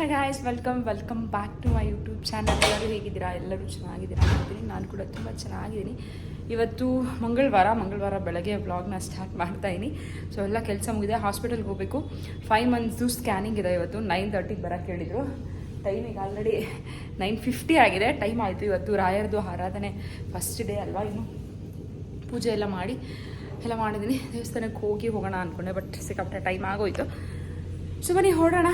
Hi guys welcome welcome back to my YouTube channel ಎಲ್ಲರೂ ಹೇಗಿದ್ದೀರಾ? ಎಲ್ಲರೂ ಚೆನ್ನಾಗಿದ್ದೀರಾ ಅಂತೀನಿ ನಾನು ಕೂಡ ತುಂಬ ಚೆನ್ನಾಗಿದ್ದೀನಿ. ಇವತ್ತು ಮಂಗಳವಾರ ಮಂಗಳವಾರ ಬೆಳಗ್ಗೆ ವ್ಲಾಗ್ನ ಸ್ಟಾರ್ಟ್ ಮಾಡ್ತಾಯಿದ್ದೀನಿ ಸೊ ಎಲ್ಲ ಕೆಲಸ ಮುಗಿದೆ. ಹಾಸ್ಪಿಟಲ್ಗೆ ಹೋಗಬೇಕು. ಫೈವ್ ಮಂತ್ಸು ಸ್ಕ್ಯಾನಿಂಗ್ ಇದೆ ಇವತ್ತು. ನೈನ್ ತರ್ಟಿಗೆ ಬರೋಕ್ಕೆ ಹೇಳಿದರು. ಟೈಮ್ ಈಗ ಆಲ್ರೆಡಿ ನೈನ್ ಫಿಫ್ಟಿ ಆಗಿದೆ. ಟೈಮ್ ಆಯಿತು ಇವತ್ತು ರಾಯರದು ಆರಾಧನೆ ಫಸ್ಟ್ ಡೇ ಅಲ್ವಾ ಇನ್ನು? ಪೂಜೆ ಎಲ್ಲ ಮಾಡಿ, ಎಲ್ಲ ಮಾಡಿದ್ದೀನಿ ದೇವಸ್ಥಾನಕ್ಕೆ ಹೋಗಿ ಹೋಗೋಣ ಅಂದ್ಕೊಂಡೆ ಬಟ್ ಸಿಕ್ಕಾಪಟ್ಟೆ ಟೈಮ್ ಆಗೋಯ್ತು. ಸೊ ಬನ್ನಿ ಹೊರಡೋಣ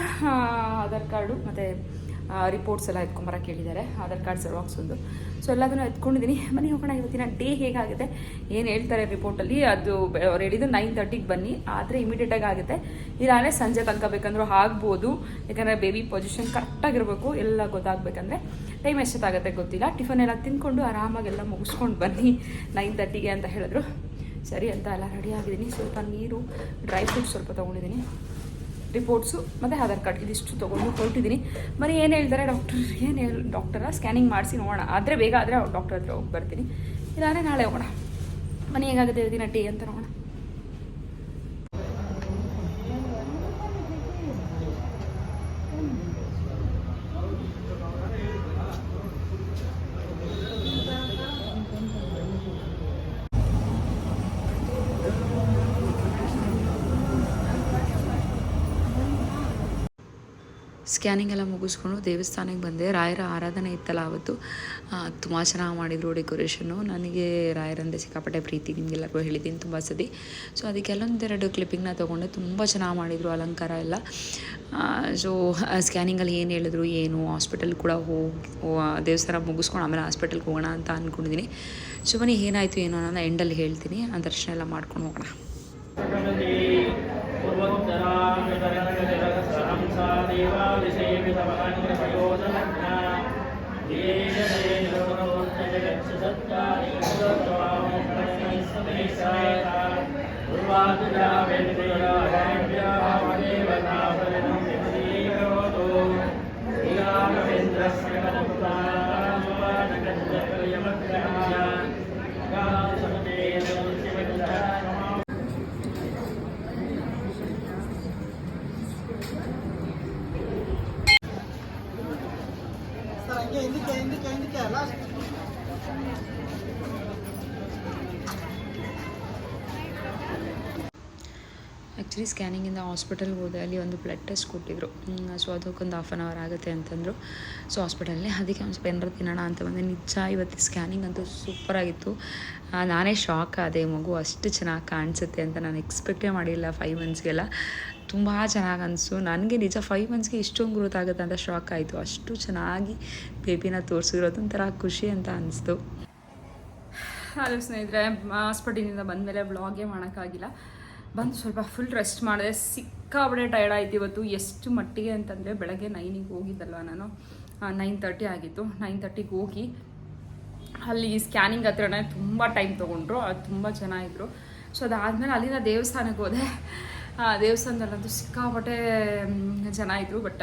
ಆಧಾರ್ ಕಾರ್ಡು ಮತ್ತು ರಿಪೋರ್ಟ್ಸ್ ಎಲ್ಲ ಎತ್ಕೊಂಬರಕ್ಕೆ ಹೇಳಿದ್ದಾರೆ. ಆಧಾರ್ ಕಾರ್ಡ್ ಜೆರಾಕ್ಸ್ ಒಂದು. ಸೊ ಎಲ್ಲದನ್ನು ಎತ್ಕೊಂಡಿದ್ದೀನಿ. ಮನೆಗೆ ಹೋಗೋಣ. ಇವತ್ತಿನ ಡೇ ಹೇಗಾಗುತ್ತೆ? ಏನು ಹೇಳ್ತಾರೆ ರಿಪೋರ್ಟಲ್ಲಿ ಅದು ಅವ್ರು ಹೇಳಿದ್ದು ನೈನ್ ತರ್ಟಿಗೆ ಬನ್ನಿ. ಆದರೆ ಇಮಿಡಿಯೇಟಾಗಿ ಆಗುತ್ತೆ. ಇಲ್ಲಾಂದರೆ ಸಂಜೆ ತನಕ ಬೇಕಂದ್ರೂ ಆಗ್ಬೋದು. ಯಾಕಂದರೆ ಬೇಬಿ ಪೊಸಿಷನ್ ಕರೆಕ್ಟಾಗಿರಬೇಕು ಎಲ್ಲ ಗೊತ್ತಾಗಬೇಕಂದ್ರೆ ಟೈಮ್ ಎಷ್ಟೊತ್ತಾಗುತ್ತೆ ಗೊತ್ತಿಲ್ಲ. ಟಿಫನ್ ಎಲ್ಲ ತಿಂದ್ಕೊಂಡು ಆರಾಮಾಗೆಲ್ಲ ಮುಗಿಸ್ಕೊಂಡು ಬನ್ನಿ. ನೈನ್ ತರ್ಟಿಗೆ ಅಂತ ಹೇಳಿದ್ರು. ಸರಿ ಅಂತ ಎಲ್ಲ ರೆಡಿ ಆಗಿದ್ದೀನಿ. ಸ್ವಲ್ಪ ನೀರು ಡ್ರೈ ಫ್ರೂಟ್ಸ್ ಸ್ವಲ್ಪ ತೊಗೊಂಡಿದ್ದೀನಿ. ರಿಪೋರ್ಟ್ಸು ಮತ್ತು ಆಧಾರ್ ಕಾರ್ಡ್ ಇದಿಷ್ಟು ತೊಗೊಂಡು ಹೊರಟಿದ್ದೀನಿ. ಮನೆ ಏನು ಹೇಳ್ತಾರೆ, ಡಾಕ್ಟರ್ ಏನು ಹೇಳಿ, ಡಾಕ್ಟರ ಸ್ಕ್ಯಾನಿಂಗ್ ಮಾಡಿಸಿ ನೋಡೋಣ. ಆದರೆ ಬೇಗ ಆದರೆ ಡಾಕ್ಟರ್ ಹತ್ರ ಹೋಗಿ ಬರ್ತೀನಿ. ಇಲ್ಲಾಂದರೆ ನಾಳೆ ಹೋಗೋಣ. ಮನೆ ಹೇಗಾಗುತ್ತೆ, ದಿನ ಟೀ ಅಂತ ನೋಡೋಣ. ಸ್ಕ್ಯಾನಿಂಗ್ ಎಲ್ಲ ಮುಗಿಸ್ಕೊಂಡು ದೇವಸ್ಥಾನಕ್ಕೆ ಬಂದೆ. ರಾಯರ ಆರಾಧನೆ ಇತ್ತಲ್ಲ ಅವತ್ತು. ತುಂಬ ಚೆನ್ನಾಗಿ ಮಾಡಿದರು ಡೆಕೋರೇಷನ್ನು. ನನಗೆ ರಾಯರಂದರೆ ಸಿಕ್ಕಾಪಟ್ಟೆ ಪ್ರೀತಿ, ನಿಮಗೆಲ್ಲರಿಗೂ ಹೇಳಿದ್ದೀನಿ ತುಂಬ ಸತಿ. ಸೊ ಅದಕ್ಕೆ ಕೆಲವೊಂದೆರಡು ಕ್ಲಿಪ್ಪಿಂಗ್ನ ತೊಗೊಂಡೆ. ತುಂಬ ಚೆನ್ನಾಗಿ ಮಾಡಿದರು ಅಲಂಕಾರ ಎಲ್ಲ. ಸೊ ಸ್ಕ್ಯಾನಿಂಗಲ್ಲಿ ಏನು ಹೇಳಿದ್ರು, ಏನು, ಹಾಸ್ಪಿಟಲ್ ಕೂಡ ಹೋಗಿ ದೇವಸ್ಥಾನ ಮುಗಿಸ್ಕೊಂಡು ಆಮೇಲೆ ಹಾಸ್ಪಿಟಲ್ಗೆ ಹೋಗೋಣ ಅಂತ ಅಂದ್ಕೊಂಡಿದ್ದೀನಿ ಸೊ ಬನ್ನಿ, ಏನಾಯಿತು ಏನೋ ನಾನು ಎಂಡಲ್ಲಿ ಹೇಳ್ತೀನಿ. ಆ ದರ್ಶನ ಎಲ್ಲ ಮಾಡ್ಕೊಂಡು ಹೋಗೋಣ. सा देवादिशेवितमहान्यप्रयोजनघ्ना देशदेशगच्छसत्तानि सर्वादिजा वेन्द्रिया ಆ್ಯಕ್ಚುಲಿ ಸ್ಕ್ಯಾನಿಂಗಿಂದ ಹಾಸ್ಪಿಟಲ್ಗೆ ಹೋದೆ, ಅಲ್ಲಿ ಒಂದು ಬ್ಲಡ್ ಟೆಸ್ಟ್ ಕೊಟ್ಟಿದ್ರು. ಸೊ ಅದಕ್ಕೊಂದು ಹಾಫ್ ಆನ್ ಅವರ್ ಆಗುತ್ತೆ ಅಂತಂದರು. ಸೊ ಹಾಸ್ಪಿಟಲ್ನೇ ಅದಕ್ಕೆ ಒಂದು ಸ್ವಲ್ಪ ಏನಾರು ತಿನ್ನೋಣ ಅಂತ ಬಂದೆ. ನಿಜ ಇವತ್ತು ಸ್ಕ್ಯಾನಿಂಗ್ ಅಂತೂ ಸೂಪರಾಗಿತ್ತು ನಾನೇ ಶಾಕ್ ಆದೆ, ಮಗು ಅಷ್ಟು ಚೆನ್ನಾಗಿ ಕಾಣಿಸುತ್ತೆ ಅಂತ ನಾನು ಎಕ್ಸ್ಪೆಕ್ಟೇ ಮಾಡಿಲ್ಲ ಫೈವ್ ಮಂತ್ಸ್ಗೆಲ್ಲ ತುಂಬ ಚೆನ್ನಾಗಿ ಅನಿಸು. ನನಗೆ ನಿಜ ಫೈವ್ ಮಂತ್ಸ್ಗೆ ಇಷ್ಟೊಂದು ಗ್ರೋತ್ ಆಗುತ್ತೆ ಅಂತ ಶಾಕ್ ಆಯಿತು. ಅಷ್ಟು ಚೆನ್ನಾಗಿ ಬೇಬಿನ ತೋರಿಸಿದ್ರು ಅದೊಂಥರ ಖುಷಿ ಅಂತ ಅನಿಸ್ತು. ಹಲೋ ಸ್ನೇಹಿತರೆ, ಹಾಸ್ಪಿಟಲಿಂದ ಬಂದಮೇಲೆ ಬ್ಲಾಗೇ ಮಾಡೋಕ್ಕಾಗಿಲ್ಲ. ಬಂದು ಸ್ವಲ್ಪ ಫುಲ್ ರೆಸ್ಟ್ ಮಾಡಿದೆ. ಸಿಕ್ಕಾಬಡೆ ಟೈರ್ಡ್ ಆಯ್ತು ಇವತ್ತು. ಎಷ್ಟು ಮಟ್ಟಿಗೆ ಅಂತಂದರೆ ಬೆಳಗ್ಗೆ ನೈನಿಗೆ ಹೋಗಿದ್ದಲ್ವ ನಾನು. ನೈನ್ ತರ್ಟಿ ಆಗಿತ್ತು. ನೈನ್ ತರ್ಟಿಗೆ ಹೋಗಿ ಅಲ್ಲಿ ಸ್ಕ್ಯಾನಿಂಗ್ ಹತ್ರನೇ ತುಂಬ ಟೈಮ್ ತೊಗೊಂಡ್ರು. ಅದು ತುಂಬ ಚೆನ್ನಾಗಿದ್ರು. ಸೊ ಅದಾದಮೇಲೆ ಅಲ್ಲಿಂದ ದೇವಸ್ಥಾನಕ್ಕೆ ಹೋದೆ. ದೇವಸ್ಥಾನದಲ್ಲಂತೂ ಸಿಕ್ಕಾಪಟ್ಟೆ ಜನ ಇದ್ರು. ಬಟ್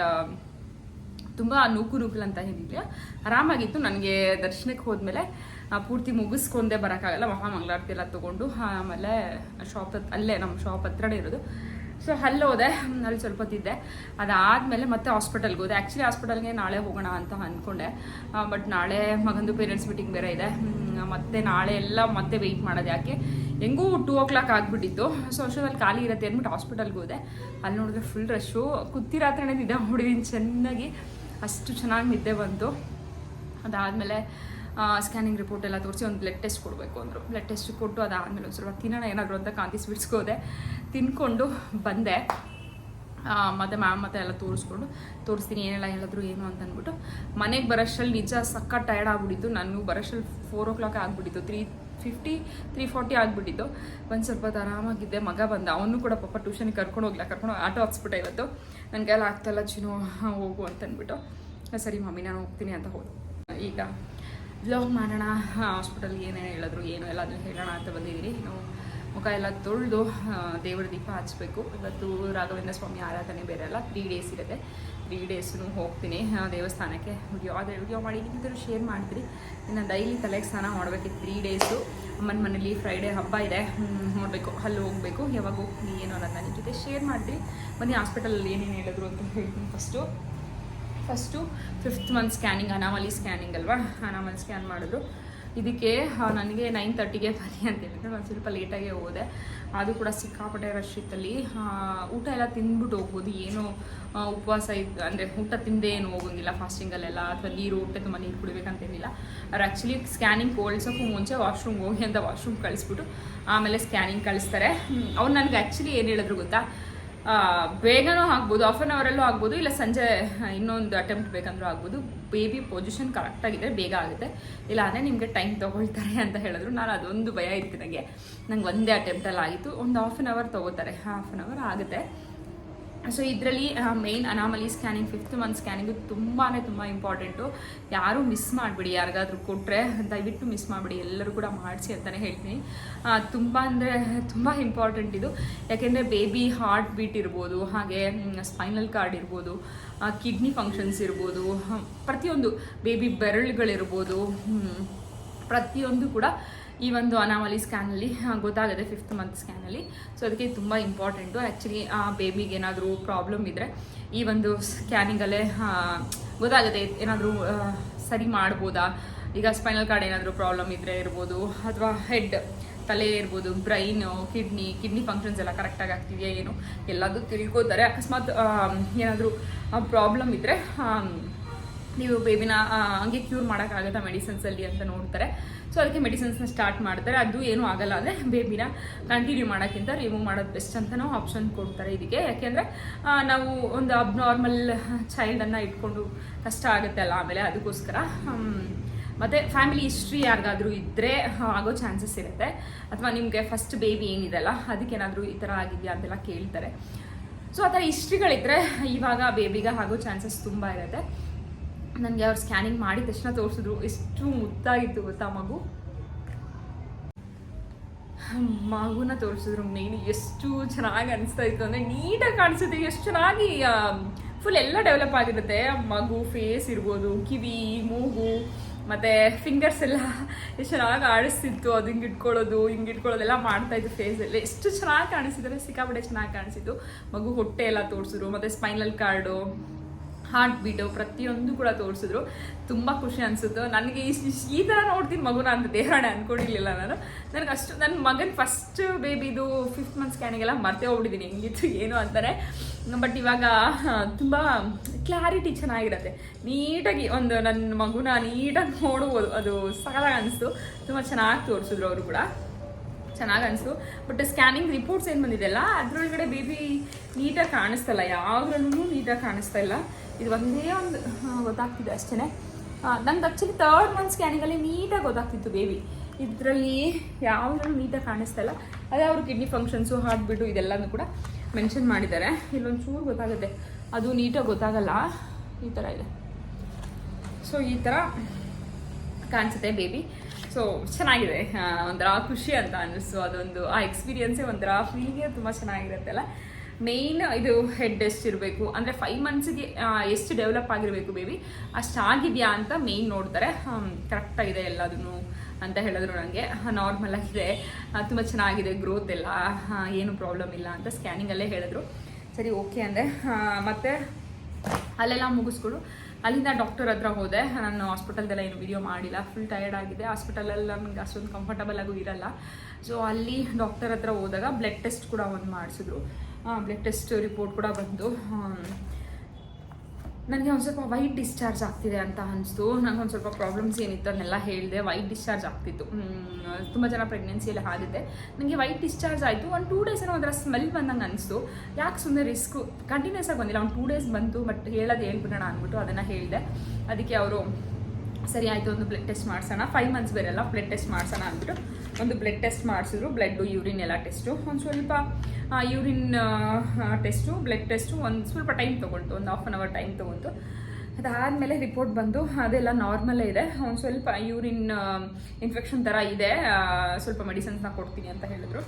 ತುಂಬ ನೂಕು ನೂಕಲ್ ಅಂತ ಹೇಳಿದ್ವಿ ಆರಾಮಾಗಿತ್ತು. ನನಗೆ ದರ್ಶನಕ್ಕೆ ಹೋದ್ಮೇಲೆ ಪೂರ್ತಿ ಮುಗಿಸ್ಕೊಂಡೇ ಬರೋಕ್ಕಾಗಲ್ಲ. ಮಹಾಮಂಗಳಾರತಿ ಎಲ್ಲ ತೊಗೊಂಡು, ಆಮೇಲೆ ಶಾಪ್ ಅಲ್ಲೇ ನಮ್ಮ ಶಾಪ್ ಹತ್ರನೇ ಇರೋದು. ಸೊ ಅಲ್ಲಿ ಹೋದೆ ಅಲ್ಲಿ ಸ್ವಲ್ಪ ಹೊತ್ತಿದ್ದೆ ಅದಾದಮೇಲೆ ಮತ್ತೆ ಹಾಸ್ಪಿಟಲ್ಗೆ ಹೋದೆ. ಆ್ಯಕ್ಚುಲಿ ಹಾಸ್ಪಿಟಲ್ಗೆ ನಾಳೆ ಹೋಗೋಣ ಅಂತ ಅಂದ್ಕೊಂಡೆ. ಬಟ್ ನಾಳೆ ಮಗಂದು ಪೇರೆಂಟ್ಸ್ ಮೀಟಿಂಗ್ ಬೇರೆ ಇದೆ. ಮತ್ತೆ ನಾಳೆ ಎಲ್ಲ ಮತ್ತೆ ವೆಯ್ಟ್ ಮಾಡೋದು ಯಾಕೆ? ಹೆಂಗೂ ಟೂ ಓ ಕ್ಲಾಕ್ ಆಗಿಬಿಟ್ಟಿತ್ತು. ಸೊ ಅಷ್ಟೊಂದಲ್ಲಿ ಖಾಲಿ ಇರುತ್ತೆ ಅಂದ್ಬಿಟ್ಟು ಹಾಸ್ಪಿಟಲ್ಗೆ ಹೋದೆ. ಅಲ್ಲಿ ನೋಡಿದ್ರೆ ಫುಲ್ ರಶ್ಶು ಕುತ್ತಿರಾತ್ರನೇ ನಿದ್ದೆ ಹೊಡಿದೀನಿ ಚೆನ್ನಾಗಿ. ಅಷ್ಟು ಚೆನ್ನಾಗಿ ನಿದ್ದೆ ಬಂತು. ಅದಾದಮೇಲೆ ಸ್ಕ್ಯಾನಿಂಗ್ ರಿಪೋರ್ಟ್ ಎಲ್ಲ ತೋರಿಸಿ ಒಂದು ಬ್ಲಡ್ ಟೆಸ್ಟ್ ಕೊಡಬೇಕು ಅಂದರು. ಬ್ಲಡ್ ಟೆಸ್ಟ್ ಕೊಟ್ಟು ಅದಾದಮೇಲೆ ಒಂದು ಸ್ವಲ್ಪ ತಿನ್ನೋಣ ಏನಾದರೂ ಅಂತ ಕಾಂತಿ ಸ್ವೀಟ್ಸ್ಗೆ ಹೋದೆ ತಿನ್ಕೊಂಡು ಬಂದೆ. ಮತ್ತು ಮತ್ತೆ ಮ್ಯಾಮ್ ಮತ್ತೆ ಎಲ್ಲ ತೋರಿಸ್ಕೊಂಡು, ತೋರಿಸ್ತೀನಿ, ಏನೆಲ್ಲ ಹೇಳಿದ್ರು ಏನು ಅಂತ ಅಂದ್ಬಿಟ್ಟು, ಮನೆಗೆ ಬರೋಷ್ಟರಲ್ಲಿ ನಿಜ ಸಕ್ಕ ಟಯರ್ಡ್ ಆಗಿಬಿಟ್ಟಿತ್ತು. ನಾನು ಬರೋಷ್ಟರಲ್ಲಿ ಫೋರ್ ಓ ಕ್ಲಾಕ್ ಆಗಿಬಿಟ್ಟಿತ್ತು. ತ್ರೀ ಫಿಫ್ಟಿ ತ್ರೀ ಫಾರ್ಟಿ ಆಗಿಬಿಟ್ಟಿತ್ತು ಒಂದು ಸ್ವಲ್ಪ ಹೊತ್ತು ಆರಾಮಾಗಿದ್ದೆ. ಮಗ ಬಂದ. ಅವನು ಕೂಡ ಪಾಪ ಟ್ಯೂಷನಿಗೆ ಕರ್ಕೊಂಡು ಹೋಗ್ಲಾ ಕರ್ಕೊಂಡು ಆಟೋ ಹಾಕ್ಸ್ಬಿಟ್ಟೆ ಇವತ್ತು. ನನಗೆಲ್ಲ ಆಗ್ತಾಯಿಲ್ಲ ಚಿನ್ನು ಹೋಗು ಅಂತ ಸರಿ ಮಮ್ಮಿ, ನಾನು ಹೋಗ್ತೀನಿ ಅಂತ ಹೋದೆ. ಈಗ ವ್ಲಾಗ್ ಮಾಡೋಣ. ಹಾಸ್ಪಿಟಲ್ಗೆ ಏನೇನು ಹೇಳಿದ್ರು, ಏನು ಎಲ್ಲ ಅದನ್ನು ಹೇಳೋಣ ಅಂತ ಬಂದಿದ್ದೀನಿ ನಾವು ಮುಖ ಎಲ್ಲ ತೊಳೆದು ದೇವರ ದೀಪ ಹಚ್ಚಬೇಕು ಇವತ್ತು ರಾಘವೇಂದ್ರ ಸ್ವಾಮಿ ಆರಾಧನೆ ಬೇರೆ ಅಲ್ಲ ತ್ರೀ ಡೇಸ್ ಇರುತ್ತೆ. ತ್ರೀ ಡೇಸ್ನು ಹೋಗ್ತೀನಿ ದೇವಸ್ಥಾನಕ್ಕೆ. ವಿಡಿಯೋ ಆದರೆ ವಿಡಿಯೋ ಮಾಡಿ ನಿಮ್ಗೆ ಶೇರ್ ಮಾಡ್ತೀರಿ. ಇನ್ನು ಡೈಲಿ ತಲೆಗೆ ಸ್ನಾನ ಮಾಡಬೇಕಿತ್ತು ತ್ರೀ ಡೇಸು ಅಮ್ಮನ ಮನೇಲಿ ಫ್ರೈಡೇ ಹಬ್ಬ ಇದೆ ನೋಡಬೇಕು, ಅಲ್ಲಿ ಹೋಗಬೇಕು. ಯಾವಾಗ ಹೋಗ್ತೀನಿ, ಏನು ಅನ್ನೋದು ನನ್ನ ಜೊತೆ ಶೇರ್ ಮಾಡಿರಿ ಬನ್ನಿ ಹಾಸ್ಪಿಟಲಲ್ಲಿ ಏನೇನು ಹೇಳಿದ್ರು ಅಂತ ಹೇಳ್ತೀನಿ first first fifth month scanning anomaly scanning ಅಲ್ವಾ? ಅನಾಮಲಿ ಸ್ಕ್ಯಾನ್ ಮಾಡಿದ್ರು. ಇದಕ್ಕೆ ನನಗೆ ನೈನ್ ತರ್ಟಿಗೆ ಬನ್ನಿ ಅಂತ ಹೇಳಿದ್ರು. ನಾನು ಸ್ವಲ್ಪ ಲೇಟಾಗೆ ಹೋದೆ. ಅದು ಕೂಡ ಸಿಕ್ಕಾಪಟ್ಟೆ ರಶ್ ಊಟ ಎಲ್ಲ ತಿಂದ್ಬಿಟ್ಟು ಹೋಗ್ಬೋದು. ಏನು ಉಪವಾಸ ಇದ್ದು ಅಂದರೆ ಊಟ ತಿಂದೇ ಏನು ಹೋಗೋಂಗಿಲ್ಲ ಫಾಸ್ಟಿಂಗಲ್ಲೆಲ್ಲ ಅಥವಾ ನೀರು ಹೊಟ್ಟೆ ತುಂಬ ನೀರು ಕುಡಿಬೇಕಂತೇನಿಲ್ಲ. ಅವ್ರು ಆ್ಯಕ್ಚುಲಿ ಸ್ಕ್ಯಾನಿಂಗ್ ಕೋಲ್ಸೋಕ್ಕೂ ಮುಂಚೆ ವಾಶ್ರೂಮ್ ಹೋಗಿ ಅಂತ ವಾಶ್ರೂಮ್ ಕಳಿಸ್ಬಿಟ್ಟು, ಆಮೇಲೆ ಸ್ಕ್ಯಾನಿಂಗ್ ಕಳಿಸ್ತಾರೆ. ಅವ್ರು ನನಗೆ ಆ್ಯಕ್ಚುಲಿ ಏನು ಹೇಳಿದ್ರು ಗೊತ್ತಾ? ಬೇಗನೂ ಆಗ್ಬೋದು ಹಾಫ್ ಆನ್ ಅವರಲ್ಲೂ ಆಗ್ಬೋದು, ಇಲ್ಲ ಸಂಜೆ ಇನ್ನೊಂದು ಅಟೆಂಪ್ಟ್ ಬೇಕಂದ್ರೂ ಆಗ್ಬೋದು. ಬೇಬಿ ಪೊಸಿಷನ್ ಕರೆಕ್ಟಾಗಿದ್ದರೆ ಬೇಗ ಆಗುತ್ತೆ. ಇಲ್ಲ ಅಂದರೆ ನಿಮಗೆ ಟೈಮ್ ತೊಗೊಳ್ತಾರೆ ಅಂತ ಹೇಳಿದ್ರು. ನಾನು ಅದೊಂದು ಭಯ ಇತ್ತು ನನಗೆ ನಂಗೆ ಒಂದೇ ಅಟೆಂಪ್ಟಲ್ಲಿ ಆಗಿತ್ತು. ಒಂದು ಹಾಫ್ ಆನ್ ಅವರ್ ತೊಗೋತಾರೆ. ಹಾಫ್ ಆನ್ ಅವರ್ ಆಗುತ್ತೆ. ಸೊ ಇದರಲ್ಲಿ main anomaly scanning fifth month scanning ತುಂಬಾ ತುಂಬ ಇಂಪಾರ್ಟೆಂಟು ಯಾರೂ ಮಿಸ್ ಮಾಡಿಬಿಡಿ, ಯಾರಿಗಾದ್ರೂ ಕೊಟ್ಟರೆ ದಯವಿಟ್ಟು ಮಿಸ್ ಮಾಡಿಬಿಡಿ. ಎಲ್ಲರೂ ಕೂಡ ಮಾಡಿಸಿ ಅಂತಲೇ ಹೇಳ್ತೀನಿ. ತುಂಬ ಅಂದರೆ ತುಂಬ ಇಂಪಾರ್ಟೆಂಟ್ ಇದು. ಯಾಕೆಂದರೆ ಬೇಬಿ ಹಾರ್ಟ್ ಬೀಟ್ ಇರ್ಬೋದು, ಹಾಗೆ ಸ್ಪೈನಲ್ ಕಾರ್ಡ್ ಇರ್ಬೋದು ಕಿಡ್ನಿ ಫಂಕ್ಷನ್ಸ್ ಇರ್ಬೋದು ಪ್ರತಿಯೊಂದು ಬೇಬಿ ಬೆರಳುಗಳಿರ್ಬೋದು ಪ್ರತಿಯೊಂದು ಕೂಡ ಈ ಒಂದು ಅನಾವಲಿ ಸ್ಕ್ಯಾನಲ್ಲಿ ಗೊತ್ತಾಗುತ್ತೆ ಫಿಫ್ತ್ ಮಂತ್ ಸ್ಕ್ಯಾನಲ್ಲಿ ಸೊ ಅದಕ್ಕೆ ತುಂಬ ಇಂಪಾರ್ಟೆಂಟು ಆ್ಯಕ್ಚುಲಿ ಆ ಬೇಬಿಗೆ ಏನಾದರೂ ಪ್ರಾಬ್ಲಮ್ ಇದ್ದರೆ ಈ ಒಂದು ಸ್ಕ್ಯಾನಿಂಗಲ್ಲೇ ಗೊತ್ತಾಗುತ್ತೆ ಏನಾದರೂ ಸರಿ ಮಾಡ್ಬೋದಾ? ಈಗ ಸ್ಪೈನಲ್ ಕಾರ್ಡ್ ಏನಾದರೂ ಪ್ರಾಬ್ಲಮ್ ಇದ್ದರೆ ಇರ್ಬೋದು, ಅಥವಾ ಹೆಡ್ ತಲೆ ಇರ್ಬೋದು ಬ್ರೈನು ಕಿಡ್ನಿ ಕಿಡ್ನಿ ಫಂಕ್ಷನ್ಸ್ ಎಲ್ಲ ಕರೆಕ್ಟಾಗಿ ಆಗ್ತಿದೆಯಾ, ಏನು? ಎಲ್ಲದೂ ತಿಳ್ಕೋತಾರೆ. ಅಕಸ್ಮಾತ್ ಏನಾದರೂ ಪ್ರಾಬ್ಲಮ್ ಇದ್ದರೆ ನೀವು ಬೇಬಿನ ಹಂಗೆ ಕ್ಯೂರ್ ಮಾಡೋಕ್ಕಾಗತ್ತಾ ಮೆಡಿಸಿನ್ಸಲ್ಲಿ ಅಂತ ನೋಡ್ತಾರೆ. ಸೊ ಅದಕ್ಕೆ ಮೆಡಿಸಿನ್ಸ್ನ ಸ್ಟಾರ್ಟ್ ಮಾಡ್ತಾರೆ. ಅದು ಏನೂ ಆಗಲ್ಲ ಅಂದರೆ ಬೇಬಿನ ಕಂಟಿನ್ಯೂ ಮಾಡೋಕ್ಕಿಂತ ರಿಮೂವ್ ಮಾಡೋದು ಬೆಸ್ಟ್ ಅಂತಲೂ ಆಪ್ಷನ್ ಕೊಡ್ತಾರೆ ಇದಕ್ಕೆ. ಯಾಕೆಂದರೆ ನಾವು ಒಂದು ಅಬ್ನಾರ್ಮಲ್ ಚೈಲ್ಡನ್ನು ಇಟ್ಕೊಂಡು ಕಷ್ಟ ಆಗುತ್ತೆ ಅಲ್ಲ ಆಮೇಲೆ ಅದಕ್ಕೋಸ್ಕರ ಮತ್ತು ಫ್ಯಾಮಿಲಿ ಹಿಸ್ಟ್ರಿ ಯಾರಿಗಾದ್ರೂ ಇದ್ದರೆ ಆಗೋ ಚಾನ್ಸಸ್ ಇರುತ್ತೆ. ಅಥವಾ ನಿಮಗೆ ಫಸ್ಟ್ ಬೇಬಿ ಏನಿದೆಲ್ಲ ಅದಕ್ಕೇನಾದರೂ ಈ ಥರ ಆಗಿದೆಯಾ ಅಂತೆಲ್ಲ ಕೇಳ್ತಾರೆ. ಸೊ ಆ ಥರ ಹಿಸ್ಟ್ರಿಗಳಿದ್ದರೆ ಇವಾಗ ಬೇಬಿಗೆ ಆಗೋ ಚಾನ್ಸಸ್ ತುಂಬ ಇರುತ್ತೆ. ನನಗೆ ಅವ್ರು ಸ್ಕ್ಯಾನಿಂಗ್ ಮಾಡಿದ ತಕ್ಷಣ ತೋರಿಸಿದ್ರು. ಎಷ್ಟು ಮುದ್ದಾಗಿತ್ತು ಗೊತ್ತಾ ಮಗು? ಮಗುನ ತೋರಿಸಿದ್ರು ಮೇನ್ ಎಷ್ಟು ಚೆನ್ನಾಗಿ ಅನಿಸ್ತಾ ಇತ್ತು ಅಂದರೆ ನೀಟಾಗಿ ಕಾಣಿಸುತ್ತೆ. ಎಷ್ಟು ಚೆನ್ನಾಗಿ ಫುಲ್ ಎಲ್ಲ ಡೆವಲಪ್ ಆಗಿರುತ್ತೆ. ಮಗು ಫೇಸ್ ಇರ್ಬೋದು, ಕಿವಿ, ಮೂಗು, ಮತ್ತು ಫಿಂಗರ್ಸ್ ಎಲ್ಲ ಎಷ್ಟು ಚೆನ್ನಾಗಿ ಆಡಿಸ್ತಿತ್ತು. ಅದು ಹಿಂಗೆ ಇಟ್ಕೊಳ್ಳೋದು, ಹಿಂಗೆ ಇಟ್ಕೊಳ್ಳೋದೆಲ್ಲ ಮಾಡ್ತಾ ಇತ್ತು ಫೇಸಲ್ಲಿ ಎಷ್ಟು ಚೆನ್ನಾಗಿ ಕಾಣಿಸಿದ್ರೆ, ಸಿಕ್ಕಾಪಟ್ಟೆ ಚೆನ್ನಾಗಿ ಕಾಣಿಸಿತ್ತು. ಮಗು ಹೊಟ್ಟೆ ಎಲ್ಲ ತೋರಿಸಿದ್ರು, ಮತ್ತು ಸ್ಪೈನಲ್ ಕಾರ್ಡು ಹಾರ್ಟ್ ಬೀಟು ಪ್ರತಿಯೊಂದು ಕೂಡ ತೋರಿಸಿದ್ರು. ತುಂಬ ಖುಷಿ ಅನಿಸುತ್ತು. ನನಗೆ ಈ ಈ ಥರ ನೋಡ್ತೀನಿ ಮಗುನ ಅಂತ ದೇವರಾಣೆ ಅಂದ್ಕೊಂಡಿರ್ಲಿಲ್ಲ ನಾನು. ನನಗೆ ಅಷ್ಟು ನನ್ನ ಮಗನ ಫಸ್ಟ್ ಬೇಬಿದು ಫಿಫ್ತ್ ಮಂತ್ ಸ್ಕ್ಯಾನಿಗೆಲ್ಲ ಮರ್ತೇ ಹೋಗ್ಬಿಟ್ಟಿದ್ದೀನಿ ಹೆಂಗಿತ್ತು, ಏನು ಅಂತಾರೆ. ಬಟ್ ಇವಾಗ ತುಂಬ ಕ್ಲಾರಿಟಿ ಚೆನ್ನಾಗಿರುತ್ತೆ. ನೀಟಾಗಿ ಒಂದು ನನ್ನ ಮಗುನ ನೀಟಾಗಿ ನೋಡ್ಬೋದು. ಅದು ಸಕಾಲ ಅನಿಸ್ತು. ತುಂಬ ಚೆನ್ನಾಗಿ ತೋರಿಸಿದ್ರು ಅವರು ಕೂಡ. ಚೆನ್ನಾಗಿ ಅನಿಸ್ತು ಬಟ್ ಸ್ಕ್ಯಾನಿಂಗ್ ರಿಪೋರ್ಟ್ಸ್ ಏನು ಬಂದಿದೆಯಲ್ಲ, ಅದರೊಳಗಡೆ ಬೇಬಿ ನೀಟಾಗಿ ಕಾಣಿಸ್ತಲ್ಲ ಯಾವ್ದ್ರಲ್ಲೂ ನೀಟಾಗಿ ಕಾಣಿಸ್ತಾ ಇಲ್ಲ. ಇದು ಒಂದೇ ಒಂದು ಗೊತ್ತಾಗ್ತಿದೆ ಅಷ್ಟೇ ನಂಗೆ ಆ್ಯಕ್ಚುಲಿ ತರ್ಡ್ ಮಂತ್ ಸ್ಕ್ಯಾನಿಂಗಲ್ಲಿ ನೀಟಾಗಿ ಗೊತ್ತಾಗ್ತಿತ್ತು ಬೇಬಿ ಇದರಲ್ಲಿ ಯಾವುದ್ರಲ್ಲೂ ನೀಟಾಗಿ ಕಾಣಿಸ್ತಾ ಇಲ್ಲ. ಅದೇ ಅವರು ಕಿಡ್ನಿ ಫಂಕ್ಷನ್ಸು ಹಾರ್ಟ್ ಬಿಟ್ಟು ಇದೆಲ್ಲನೂ ಕೂಡ ಮೆನ್ಷನ್ ಮಾಡಿದ್ದಾರೆ. ಇಲ್ಲೊಂದು ಚೂರು ಗೊತ್ತಾಗುತ್ತೆ. ಅದು ನೀಟಾಗಿ ಗೊತ್ತಾಗಲ್ಲ. ಈ ಥರ ಇದೆ. ಸೊ ಈ ಥರ ಕಾಣಿಸುತ್ತೆ ಬೇಬಿ ಸೊ ಚೆನ್ನಾಗಿದೆ. ಒಂಥರ ಖುಷಿ ಅಂತ ಅನ್ನಿಸ್ತು. ಅದೊಂದು, ಆ ಎಕ್ಸ್ಪೀರಿಯನ್ಸೇ ಒಂಥರ ಫೀಲಿಂಗೇ ತುಂಬ ಚೆನ್ನಾಗಿರುತ್ತಲ್ಲ ಮೇಯ್ನ್ ಇದು ಹೆಡ್ ಎಷ್ಟು ಇರಬೇಕು. ಅಂದರೆ ಫೈವ್ ಮಂತ್ಸಿಗೆ ಎಷ್ಟು ಡೆವಲಪ್ ಆಗಿರಬೇಕು ಬೇಬಿ ಅಷ್ಟಾಗಿದೆಯಾ ಅಂತ ಮೇಯ್ನ್ ನೋಡ್ತಾರೆ. ಕರೆಕ್ಟಾಗಿದೆ ಎಲ್ಲದನ್ನು ಅಂತ ಹೇಳಿದ್ರು ನನಗೆ ನಾರ್ಮಲ್ ಆಗಿದೆ. ತುಂಬ ಚೆನ್ನಾಗಿದೆ ಗ್ರೋತ್ ಎಲ್ಲ. ಏನು ಪ್ರಾಬ್ಲಮ್ ಇಲ್ಲ ಅಂತ ಸ್ಕ್ಯಾನಿಂಗಲ್ಲೇ ಹೇಳಿದ್ರು. ಸರಿ ಓಕೆ ಅಂದರೆ ಮತ್ತೆ ಅಲ್ಲೆಲ್ಲ ಮುಗಿಸ್ಕೊಂಡು. ಅಲ್ಲಿಂದ ಡಾಕ್ಟರ್ ಹತ್ರ ಹೋದೆ. ನಾನು ಹಾಸ್ಪಿಟಲ್ದೆಲ್ಲ ಏನು ವಿಡಿಯೋ ಮಾಡಿಲ್ಲ. ಫುಲ್ ಟಯರ್ಡ್ ಆಗಿದೆ ಹಾಸ್ಪಿಟಲಲ್ಲಿ ನಮ್ಗೆ ಅಷ್ಟೊಂದು ಕಂಫರ್ಟಬಲ್ ಆಗೂ ಇರಲ್ಲ. ಸೊ ಅಲ್ಲಿ ಡಾಕ್ಟರ್ ಹತ್ರ ಹೋದಾಗ ಬ್ಲಡ್ ಟೆಸ್ಟ್ ಕೂಡ ಒಂದು ಮಾಡಿಸಿದ್ರು. ಬ್ಲಡ್ ಟೆಸ್ಟ್ ರಿಪೋರ್ಟ್ ಕೂಡ ಬಂತು. ನನಗೆ ಒಂದು ಸ್ವಲ್ಪ ವೈಟ್ ಡಿಸ್ಚಾರ್ಜ್ ಆಗ್ತಿದೆ ಅಂತ ಅನಿಸ್ತು. ನನಗೆ ಒಂದು ಸ್ವಲ್ಪ ಪ್ರಾಬ್ಲಮ್ಸ್ ಏನಿತ್ತು ಅದನ್ನೆಲ್ಲ ಹೇಳಿದೆ. ವೈಟ್ ಡಿಸ್ಚಾರ್ಜ್ ಆಗ್ತಿತ್ತು. ತುಂಬ ಜನ ಪ್ರೆಗ್ನೆನ್ಸಿಯಲ್ಲಿ ಆಗಿದೆ ನನಗೆ ವೈಟ್ ಡಿಸ್ಚಾರ್ಜ್ ಆಯಿತು. ಒಂದು ಟೂ ಡೇಸ್ ಏನೋ ಒಂಥರ ಸ್ಮೆಲ್ ಬಂದಂಗೆ ಅನಿಸ್ತು. ಯಾಕೆ ಸುಮ್ಮನೆ ರಿಸ್ಕು ಕಂಟಿನ್ಯೂಸ್ ಆಗಿ ಬಂದಿಲ್ಲ. ಒಂದು ಟೂ ಡೇಸ್ ಬಂತು ಬಟ್ ಹೇಳೋದು ಹೇಳ್ಬಿಡೋಣ ಅಂದ್ಬಿಟ್ಟು ಅದನ್ನು ಹೇಳಿದೆ. ಅದಕ್ಕೆ ಅವರು, ಸರಿ, ಆಯಿತು, ಒಂದು ಬ್ಲಡ್ ಟೆಸ್ಟ್ ಮಾಡಿಸೋಣ. ಫೈವ್ ಮಂತ್ಸ್ ಬೇರೆಲ್ಲ ಬ್ಲಡ್ ಟೆಸ್ಟ್ ಮಾಡಿಸೋಣ ಅಂದ್ಬಿಟ್ಟು ಒಂದು ಬ್ಲಡ್ ಟೆಸ್ಟ್ ಮಾಡಿಸಿದ್ರು ಬ್ಲಡ್ಡು ಯೂರಿನ್ ಎಲ್ಲ ಟೆಸ್ಟು ಒಂದು ಸ್ವಲ್ಪ ಯೂರಿನ್ ಟೆಸ್ಟು ಬ್ಲಡ್ ಟೆಸ್ಟು ಒಂದು ಸ್ವಲ್ಪ ಟೈಮ್ ತೊಗೊಳ್ತು ಒಂದು ಹಾಫ್ ಆನ್ ಅವರ್ ಟೈಮ್ ತೊಗೊಂತು ಅದಾದಮೇಲೆ ರಿಪೋರ್ಟ್ ಬಂದು ಅದೆಲ್ಲ ನಾರ್ಮಲೇ ಇದೆ. ಒಂದು ಸ್ವಲ್ಪ ಯೂರಿನ್ ಇನ್ಫೆಕ್ಷನ್ ಥರ ಇದೆ. ಸ್ವಲ್ಪ ಮೆಡಿಸಿನ್ಸ್ನ ಕೊಡ್ತೀನಿ ಅಂತ ಹೇಳಿದ್ರು.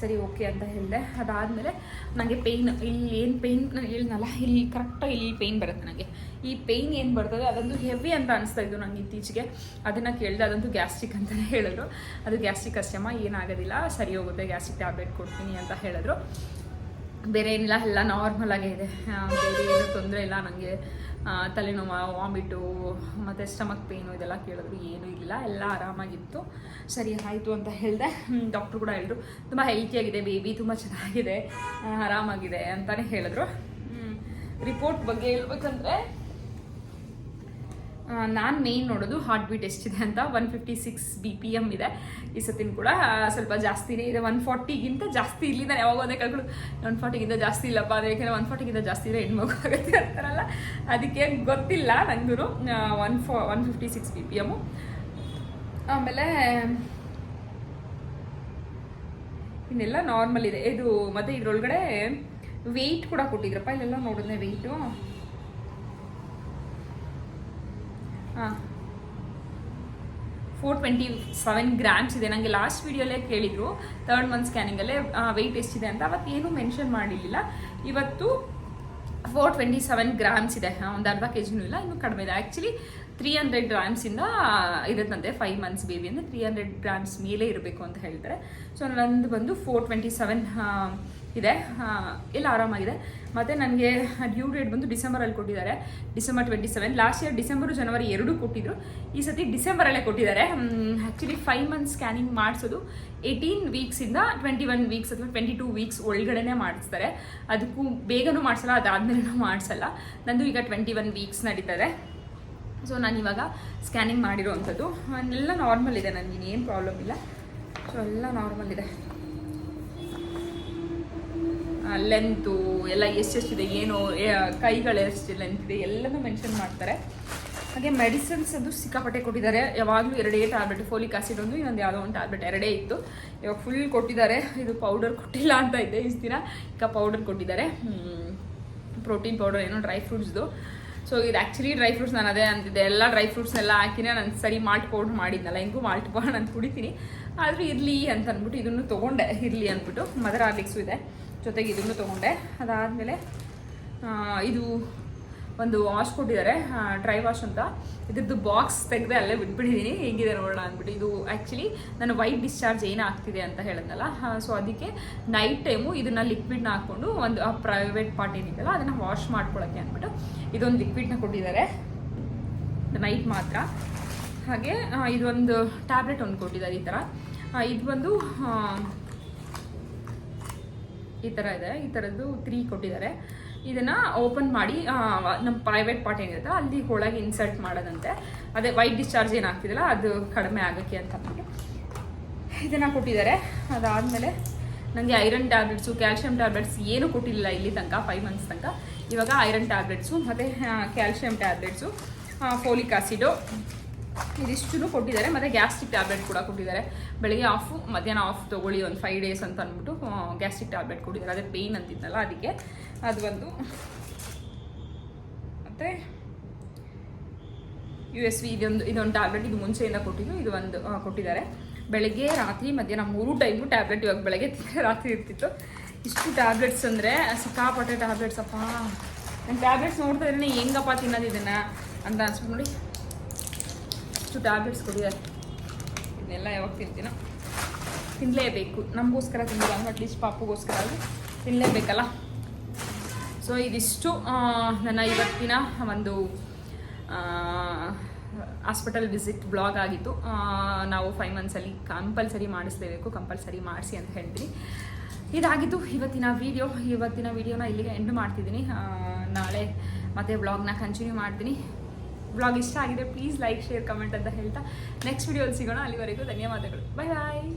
ಸರಿ ಓಕೆ ಅಂತ ಹೇಳಿದೆ. ಅದಾದಮೇಲೆ ನನಗೆ ಪೇಯ್ನ್ ಇಲ್ಲಿ ಏನು ಪೇಯ್ನ್ ನಾನು ಹೇಳಿದ್ನಲ್ಲ, ಇಲ್ಲಿ ಕರೆಕ್ಟಾಗಿ ಇಲ್ಲಿ ಪೇಯ್ನ್ ಬರುತ್ತೆ ನನಗೆ ಈ ಪೇಯ್ನ್ ಏನು ಬರ್ತದೆ ಅದಂತೂ ಹೆವಿ ಅಂತ ಅನಿಸ್ತಾ ಇದ್ದು ನಂಗೆ ಇತ್ತೀಚೆಗೆ. ಅದನ್ನು ಕೇಳಿದೆ, ಅದಂತೂ ಗ್ಯಾಸ್ಟ್ರಿಕ್ ಅಂತಲೇ ಹೇಳಿದ್ರು. ಅದು ಗ್ಯಾಸ್ಟ್ರಿಕ್ ಅಷ್ಟೇಮ ಏನಾಗೋದಿಲ್ಲ. ಸರಿ ಹೋಗುತ್ತೆ ಗ್ಯಾಸ್ಟ್ರಿಕ್ ಟ್ಯಾಬ್ಲೆಟ್ ಕೊಡ್ತೀನಿ ಅಂತ ಹೇಳಿದ್ರು. ಬೇರೆ ಏನಿಲ್ಲ, ಎಲ್ಲ ನಾರ್ಮಲ್ ಆಗೇ ಇದೆ. ಬೇರೆ ಏನು ತೊಂದರೆ ಇಲ್ಲ ನನಗೆ ತಲೆನೋವು, ವಾಮಿಟು, ಮತ್ತು ಸ್ಟಮಕ್ ಪೇನು ಇದೆಲ್ಲ ಕೇಳಿದ್ರು. ಏನೂ ಇಲ್ಲ, ಎಲ್ಲ ಆರಾಮಾಗಿತ್ತು. ಸರಿ, ಆಯಿತು ಅಂತ ಹೇಳಿದೆ. ಡಾಕ್ಟ್ರು ಕೂಡ ಹೇಳಿದ್ರು, ತುಂಬ ಹೆಲ್ತಿಯಾಗಿದೆ ಬೇಬಿ ತುಂಬ ಚೆನ್ನಾಗಿದೆ, ಆರಾಮಾಗಿದೆ ಅಂತಲೇ ಹೇಳಿದ್ರು. ರಿಪೋರ್ಟ್ ಬಗ್ಗೆ ಹೇಳ್ಬೇಕಂದ್ರೆ ನಾನು ಮೇಯ್ನ್ ನೋಡೋದು ಹಾರ್ಟ್ ಬೀಟ್ ಎಷ್ಟಿದೆ ಅಂತ one fifty six B P M ಇದೆ. ಈ ಸತಿನ ಕೂಡ ಸ್ವಲ್ಪ ಜಾಸ್ತಿನೇ ಇದೆ. ಒನ್ ಫಾರ್ಟಿಗಿಂತ ಜಾಸ್ತಿ ಇಲ್ಲಿ ನಾನು ಯಾವಾಗ ಒಂದೇ ಕಳ್ಕೊಂಡು ಒನ್ ಫಾರ್ಟಿಗಿಂತ ಜಾಸ್ತಿ ಇಲ್ಲಪ್ಪ. ಅಂದರೆ ಯಾಕೆಂದರೆ ಒನ್ ಫಾರ್ಟಿಗಿಂತ ಜಾಸ್ತಿ ಇದೆ ಹೆಣ್ಮಗು ಆಗುತ್ತೆ ಅಂತಾರಲ್ಲ. ಅದಕ್ಕೆ ಗೊತ್ತಿಲ್ಲ ನನಗೂ one four one fifty six B P M ಆಮೇಲೆ, ಇನ್ನೆಲ್ಲ ನಾರ್ಮಲ್ ಇದೆ. ಇದು ಮತ್ತು ಇದ್ರೊಳಗಡೆ ವೆಯ್ಟ್ ಕೂಡ ಕೊಟ್ಟಿದ್ರಪ್ಪ. ಇಲ್ಲೆಲ್ಲ ನೋಡಿದ್ನೆ weight four twenty seven grams ಇದೆ. ನನಗೆ ಲಾಸ್ಟ್ ವೀಡಿಯೋಲ್ಲೇ ಕೇಳಿದರು. ತರ್ಡ್ ಮಂತ್ ಸ್ಕ್ಯಾನಿಂಗಲ್ಲೇ ವೆಯ್ಟ್ ಎಷ್ಟಿದೆ ಅಂತ. ಅವತ್ತು ಏನೂ ಮೆನ್ಷನ್ ಮಾಡಿರಲಿಲ್ಲ. ಇವತ್ತು ಫೋರ್ ಟ್ವೆಂಟಿ ಸೆವೆನ್ ಗ್ರಾಮ್ಸ್ ಇದೆ ಒಂದು ಅರ್ಧ ಕೆ ಜಿನೂ ಇಲ್ಲ, ಇನ್ನೂ ಕಡಿಮೆ ಇದೆ. ಆ್ಯಕ್ಚುಲಿ ತ್ರೀ ಹಂಡ್ರೆಡ್ ಗ್ರಾಮ್ಸಿಂದ ಇರುತ್ತಂತೆ. ಫೈವ್ ಮಂತ್ಸ್ ಬೇಬಿ ಅಂದರೆ ತ್ರೀ ಹಂಡ್ರೆಡ್ ಗ್ರಾಮ್ಸ್ ಮೇಲೆ ಇರಬೇಕು ಅಂತ ಹೇಳ್ತಾರೆ ಸೊ ನಂದು ಬಂದು ಫೋರ್ ಟ್ವೆಂಟಿ ಸೆವೆನ್ ಇದೆ. ಎಲ್ಲ ಆರಾಮಾಗಿದೆ. ಮತ್ತು ನನಗೆ ಡ್ಯೂ ಡೇಟ್ ಬಂದು ಡಿಸೆಂಬರಲ್ಲಿ ಕೊಟ್ಟಿದ್ದಾರೆ. December twenty seven last year December ಜನವರಿ ಎರಡೂ ಕೊಟ್ಟಿದ್ರು. ಈ ಸತಿ ಡಿಸೆಂಬರಲ್ಲೇ ಕೊಟ್ಟಿದ್ದಾರೆ. ಆ್ಯಕ್ಚುಲಿ ಫೈವ್ ಮಂತ್ ಸ್ಕ್ಯಾನಿಂಗ್ ಮಾಡಿಸೋದು ಏಯ್ಟೀನ್ ವೀಕ್ಸಿಂದ ಟ್ವೆಂಟಿ ಒನ್ ವೀಕ್ಸ್ ಅಥವಾ ಟ್ವೆಂಟಿ ಟೂ ವೀಕ್ಸ್ ಒಳಗಡೆನೇ ಮಾಡಿಸ್ತಾರೆ. ಅದಕ್ಕೂ ಬೇಗನೂ ಮಾಡಿಸಲ್ಲ ಅದಾದಮೇಲೆ ಮಾಡಿಸಲ್ಲ. ನಂದು ಈಗ ಟ್ವೆಂಟಿ ಒನ್ ವೀಕ್ಸ್ ನಡೀತದೆ. ಸೊ ನಾನು ಇವಾಗ ಸ್ಕ್ಯಾನಿಂಗ್ ಮಾಡಿರೋವಂಥದ್ದು. ಎಲ್ಲ ನಾರ್ಮಲ್ ಇದೆ ನನಗೆ ಏನು ಪ್ರಾಬ್ಲಮ್ ಇಲ್ಲ. ಸೊ ಎಲ್ಲ ನಾರ್ಮಲ್ ಇದೆ. ಲೆಂತು ಎಲ್ಲ ಎಷ್ಟೆಷ್ಟಿದೆ, ಏನು ಕೈಗಳು ಎಷ್ಟು ಲೆಂತ್ ಇದೆ, ಎಲ್ಲನೂ ಮೆನ್ಷನ್ ಮಾಡ್ತಾರೆ. ಹಾಗೆ ಮೆಡಿಸಿನ್ಸ್ ಅದು ಸಿಕ್ಕಾಪಟ್ಟೆ ಕೊಟ್ಟಿದ್ದಾರೆ. ಯಾವಾಗಲೂ ಎರಡೇ ಟ್ಯಾಬ್ಲೆಟ್ ಫೋಲಿಕ್ ಆಸಿಡ್ ಒಂದು, ಇನ್ನೊಂದು ಯಾವುದೋ ಒಂದು ಟ್ಯಾಬ್ಲೆಟ್ ಎರಡೇ ಇತ್ತು. ಇವಾಗ ಫುಲ್ ಕೊಟ್ಟಿದ್ದಾರೆ. ಇದು ಪೌಡರ್ ಕೊಟ್ಟಿಲ್ಲ ಅಂತ ಇದೆ ಇಷ್ಟು ದಿನ. ಈಗ ಪೌಡರ್ ಕೊಟ್ಟಿದ್ದಾರೆ. ಪ್ರೋಟೀನ್ ಪೌಡರ್ ಏನೋ ಡ್ರೈ ಫ್ರೂಟ್ಸ್ದು ಸೊ ಇದು ಆ್ಯಕ್ಚುಲಿ ಡ್ರೈ ಫ್ರೂಟ್ಸ್ ನಾನು ಅದೇ ಅಂತಿದ್ದೆ ಎಲ್ಲ ಡ್ರೈ ಫ್ರೂಟ್ಸ್ನೆಲ್ಲ ಹಾಕಿನೇ ನಾನು ಸರಿ ಮಾಲ್ಟ್ ಪೌಡ್ರ್ ಮಾಡಿದ್ನಲ್ಲ. ಹಿಂಗೂ ಮಾಲ್ಟ್ ಪೌಡರ್ ನಾನು ಕುಡಿತೀನಿ. ಆದರೂ ಇರಲಿ ಅಂತ ಅಂದ್ಬಿಟ್ಟು ಇದನ್ನು ತೊಗೊಂಡೆ. ಇರಲಿ ಅಂದ್ಬಿಟ್ಟು. ಮದರ್ ಆರ್ಲಿಕ್ಸು ಇದೆ. ಜೊತೆಗೆ ಇದನ್ನು ತೊಗೊಂಡೆ. ಅದಾದಮೇಲೆ ಇದು ಒಂದು ವಾಶ್ ಕೊಟ್ಟಿದ್ದಾರೆ. ಡ್ರೈ ವಾಶ್ ಅಂತ. ಇದ್ರದ್ದು ಬಾಕ್ಸ್ ತೆಗೆದೇ ಅಲ್ಲೇ ಬಿಟ್ಬಿಟ್ಟಿದ್ದೀನಿ ಹೇಗಿದೆ ನೋಡೋಣ ಅಂದ್ಬಿಟ್ಟು. ಇದು ಆ್ಯಕ್ಚುಲಿ ನಾನು ವೈಟ್ ಡಿಸ್ಚಾರ್ಜ್ ಏನಾಗ್ತಿದೆ ಅಂತ ಹೇಳಿದ್ನಲ್ಲ. ಸೊ ಅದಕ್ಕೆ ನೈಟ್ ಟೈಮು ಇದನ್ನು ಲಿಕ್ವಿಡ್ನ ಹಾಕ್ಕೊಂಡು ಒಂದು, ಆ ಪ್ರೈವೇಟ್ ಪಾರ್ಟ್ ಏನಿದೆಯಲ್ಲ ಅದನ್ನು ವಾಶ್ ಮಾಡ್ಕೊಳ್ಳೋಕ್ಕೆ ಅಂದ್ಬಿಟ್ಟು ಇದೊಂದು ಲಿಕ್ವಿಡ್ನ ಕೊಟ್ಟಿದ್ದಾರೆ. ನೈಟ್ ಮಾತ್ರ. ಹಾಗೆ ಇದೊಂದು ಟ್ಯಾಬ್ಲೆಟ್ ಒಂದು ಕೊಟ್ಟಿದ್ದಾರೆ ಈ ಥರ ಇದು ಬಂದು ಈ ಥರ ಇದೆ. ಈ ಥರದ್ದು ತ್ರೀ ಕೊಟ್ಟಿದ್ದಾರೆ. ಇದನ್ನು ಓಪನ್ ಮಾಡಿ ನಮ್ಮ ಪ್ರೈವೇಟ್ ಪಾರ್ಟ್ ಏನಿರುತ್ತೆ ಅಲ್ಲಿ ಒಳಗೆ ಇನ್ಸರ್ಟ್ ಮಾಡೋದಂತೆ. ಅದೇ ವೈಟ್ ಡಿಸ್ಚಾರ್ಜ್ ಏನಾಗ್ತಿದಿಲ್ಲ ಅದು ಕಡಿಮೆ ಆಗೋಕ್ಕೆ ಅಂತ ನಮಗೆ ಇದನ್ನು ಕೊಟ್ಟಿದ್ದಾರೆ. ಅದಾದಮೇಲೆ ನನಗೆ ಐರನ್ ಟ್ಯಾಬ್ಲೆಟ್ಸು ಕ್ಯಾಲ್ಶಿಯಂ ಟ್ಯಾಬ್ಲೆಟ್ಸ್ ಏನೂ ಕೊಟ್ಟಿಲ್ಲ ಇಲ್ಲಿ ತನಕ ಫೈವ್ ಮಂತ್ಸ್ ತನಕ. ಇವಾಗ ಐರನ್ ಟ್ಯಾಬ್ಲೆಟ್ಸು ಮತ್ತು ಕ್ಯಾಲ್ಶಿಯಂ ಟ್ಯಾಬ್ಲೆಟ್ಸು ಫೋಲಿಕ್ ಆಸಿಡು ಇದಿಷ್ಟು ಕೊಟ್ಟಿದ್ದಾರೆ. ಮತ್ತು ಗ್ಯಾಸ್ಟ್ರಿಕ್ ಟ್ಯಾಬ್ಲೆಟ್ ಕೂಡ ಕೊಟ್ಟಿದ್ದಾರೆ. ಬೆಳಗ್ಗೆ ಆಫು ಮಧ್ಯಾಹ್ನ ಆಫ್ ತೊಗೊಳ್ಳಿ ಒಂದು ಫೈವ್ ಡೇಸ್ ಅಂತ ಅಂದ್ಬಿಟ್ಟು ಗ್ಯಾಸ್ಟ್ರಿಕ್ ಟ್ಯಾಬ್ಲೆಟ್ ಕೊಟ್ಟಿದ್ದಾರೆ. ಅದೇ ಪೇಯ್ನ್ ಅಂತಿದ್ದಲ್ಲ ಅದಕ್ಕೆ. ಅದು ಒಂದು ಮತ್ತು ಯು ಎಸ್ ವಿ ಇದೊಂದು ಇದೊಂದು ಟ್ಯಾಬ್ಲೆಟ್ ಇದು ಮುಂಚೆಯಿಂದ ಕೊಟ್ಟಿದ್ದು. ಇದು ಒಂದು ಕೊಟ್ಟಿದ್ದಾರೆ. ಬೆಳಗ್ಗೆ, ರಾತ್ರಿ, ಮಧ್ಯಾಹ್ನ ಮೂರು ಟೈಮು ಟ್ಯಾಬ್ಲೆಟ್ ಇವಾಗ ಬೆಳಗ್ಗೆ ರಾತ್ರಿ ಇರ್ತಿತ್ತು. ಇಷ್ಟು ಟ್ಯಾಬ್ಲೆಟ್ಸ್ ಅಂದರೆ ಸಿಕ್ಕಾಪಟ್ಟೆ ಟ್ಯಾಬ್ಲೆಟ್ಸ್ ಅಪ್ಪ. ನಾನು ಟ್ಯಾಬ್ಲೆಟ್ಸ್ ನೋಡ್ತಾ ಇದ್ರೆ ಹೆಂಗಪ್ಪ ತಿನ್ನೋದು ಇದನ್ನು ಅಂತ ಅನ್ಸ್ಬಿಟ್ಟು ನೋಡಿ. ಇಷ್ಟು ಟ್ಯಾಬ್ಲೆಟ್ಸ್ ಕುಡಿಯೋದು ಇದನ್ನೆಲ್ಲ ಯಾವಾಗ ತಿಂತೀನೋ? ತಿನ್ನಲೇಬೇಕು ನಮಗೋಸ್ಕರ ತಿಂದಿಲ್ಲ ಅಟ್ಲೀಸ್ಟ್ ಪಾಪುಗೋಸ್ಕರ ತಿನ್ನಲೇಬೇಕಲ್ಲ ಸೊ ಇದಿಷ್ಟು ನನ್ನ ಇವತ್ತಿನ ಒಂದು ಹಾಸ್ಪಿಟಲ್ ವಿಸಿಟ್ ಬ್ಲಾಗ್ ಆಗಿತ್ತು. ನಾವು ಫೈವ್ ಮಂತ್ಸಲ್ಲಿ ಕಂಪಲ್ಸರಿ ಮಾಡಿಸ್ಲೇಬೇಕು ಕಂಪಲ್ಸರಿ ಮಾಡಿಸಿ ಅಂತ ಹೇಳ್ತೀನಿ. ಇದಾಗಿತ್ತು ಇವತ್ತಿನ ವಿಡಿಯೋ ಇವತ್ತಿನ ವಿಡಿಯೋನ ಇಲ್ಲಿಗೆ ಎಂಡ್ ಮಾಡ್ತಿದ್ದೀನಿ. ನಾಳೆ ಮತ್ತೆ ಬ್ಲಾಗ್ನ ಕಂಟಿನ್ಯೂ ಮಾಡ್ತೀನಿ. ಬ್ಲಾಗ್ ಇಷ್ಟ ಆಗಿದೆ ಪ್ಲೀಸ್ ಲೈಕ್ ಶೇರ್ ಕಮೆಂಟ್ ಅಂತ ಹೇಳ್ತಾ ನೆಕ್ಸ್ಟ್ ವಿಡಿಯೋಲಿ ಸಿಗೋಣ. ಅಲ್ಲಿವರೆಗೂ ಧನ್ಯವಾದಗಳು. ಬಾಯ್ ಬಾಯ್